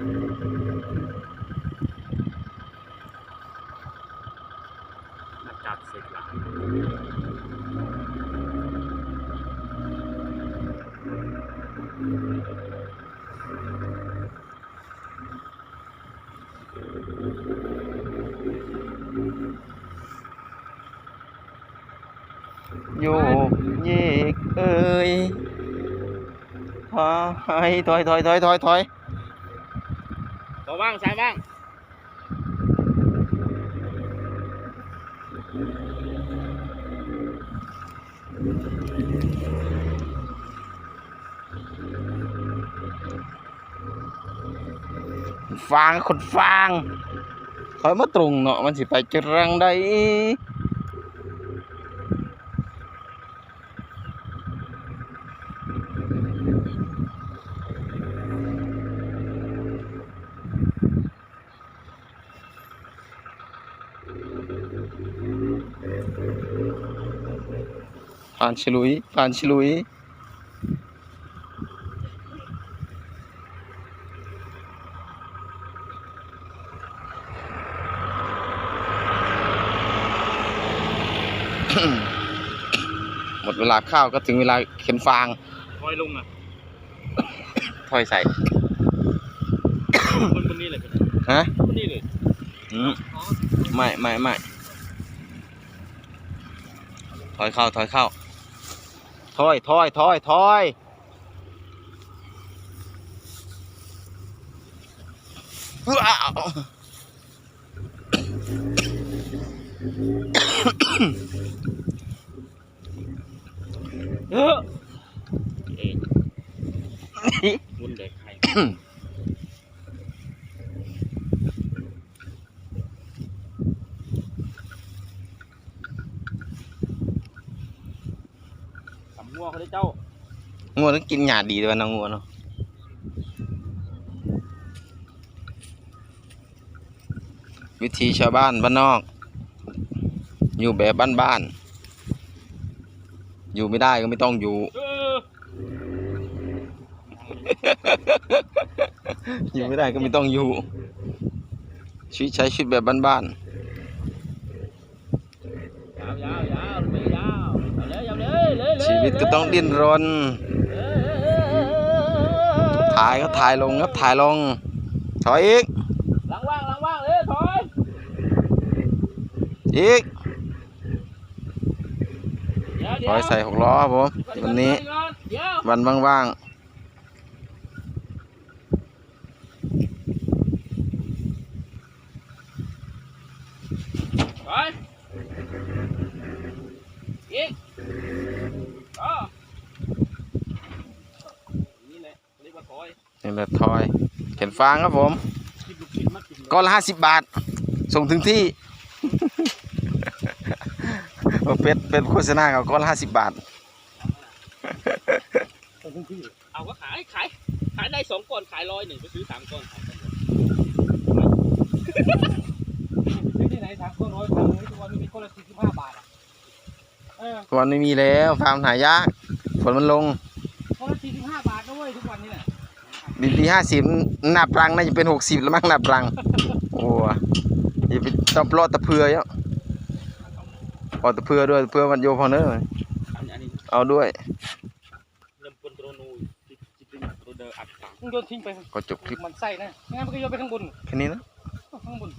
มาจับเสร็จละโยกเยกเอ้ยถอยถอยถอยถอยถอยถ อว่างซ้ายว่างฟางขดฟางคอยมาตรงเนาะมันสิไปจรังได้ ผ่านฉลุย ผ่านฉลุย หมดเวลาข้าวก็ถึงเวลาเข็นฟางคอยลงอะถอยใส่คนคนนี้เลยคนฮะคนนี้เลยอืมไม่ไม่ไม่ถอยเข้าถอยเข้า ถอยถอยถอยถอยว้าวเออเอ๊ะมุนเด็กใคร งัวเขาได้เจ้างัวต้องกินหยาดีด้วยนะงัวเนาะวิธีชาวบ้านบ้านนอก อยู่แบบบ้านๆอยู่ไม่ได้ก็ไม่ต้องอยู่เอออยู่ไม่ได้ก็ไม่ต้องอยู่ชีวิตใช้ชีวิตแบบบ้านย วิตก็ต้องดิ้นรน ถ่ายก็ถ่ายลงครับถ่ายลง ถอยอีกหลังว่างหลังว่างเลยถอยอีกถอยใส่หกล้อครับผมวันนี้วันว่างถอยอีกอ๋อนี่แหละ เรียกว่าถอยๆนี่แหละถอยเข็นฟางครับผมคิดลูกชิ้นมากินก้อนละห้าสิบบาท ส่งถึงที่โอ้เป็ดเป็ดโฆษณาเขาก้อนละห้าสิบบาทเอาก็ขายขายขายได้สองก้อนขายร้อยหนึ่งไปซื้อสามก้อนขายกันหมดซื้อที่ไหนสามคนร้อยสามร้อยทุกวันนี้มีคนละสี่สิบห้าบาทอะเออวันไม่มีแล้วฟาร์มหายากฝนมันลง ดีพีห้าสิบหน้าปรังน่าจะเป็นหกสิบแล้วมั้งหน้าปรัง โอ้ยอย่าไปต้องปลอดตะเพือยอะปลอดตะเพือด้วยตะเพือมันโยพอเนอร์เอาด้วยก็จบคลิปมันใส่นะงั้นมันก็โยนไปข้างบนแค่นี้นะข้างบน